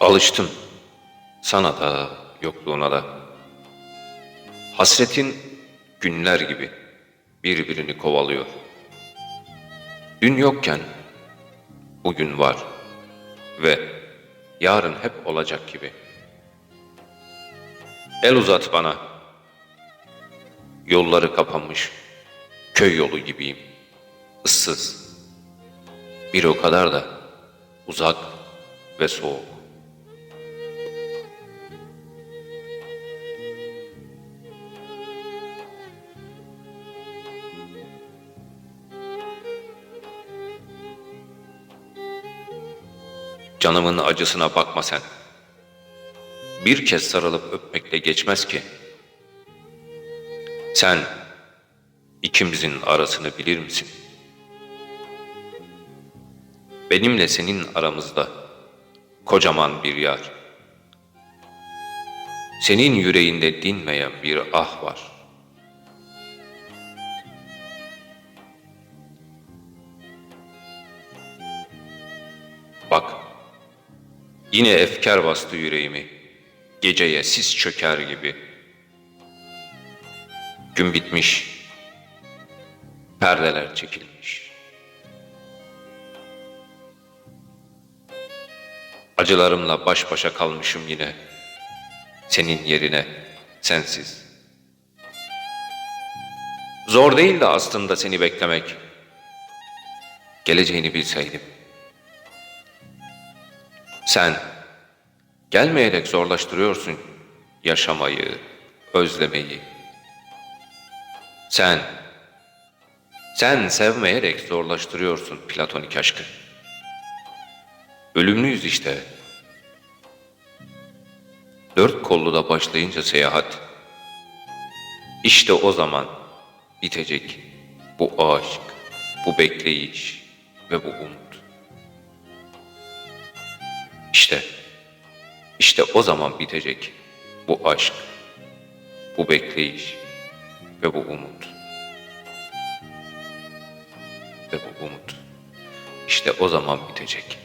Alıştım. Sana da, yokluğuna da. Hasretin günler gibi birbirini kovalıyor. Dün yokken bugün var ve yarın hep olacak gibi. El uzat bana. Yolları kapanmış köy yolu gibiyim. Issız. Bir o kadar da uzak ve soğuk. Canımın acısına bakma sen. Bir kez sarılıp öpmekle geçmez ki. Sen ikimizin arasını bilir misin? Benimle senin aramızda kocaman bir yar. Senin yüreğinde dinmeyen bir ah var. Yine efkar bastı yüreğimi. Geceye sis çöker gibi. Gün bitmiş, perdeler çekilmiş. Acılarımla baş başa kalmışım yine. Senin yerine sensiz. Zor değil de aslında seni beklemek. Geleceğini bilseydim. Sen gelmeyerek zorlaştırıyorsun yaşamayı, özlemeyi. Sen sen sevmeyerek zorlaştırıyorsun platonik aşkı. Ölümlüyüz işte. Dört kollu da başlayınca seyahat. İşte o zaman bitecek bu aşk, bu bekleyiş ve bu umut. İşte, işte o zaman bitecek bu aşk, bu bekleyiş ve bu umut. Ve bu umut. İşte o zaman bitecek.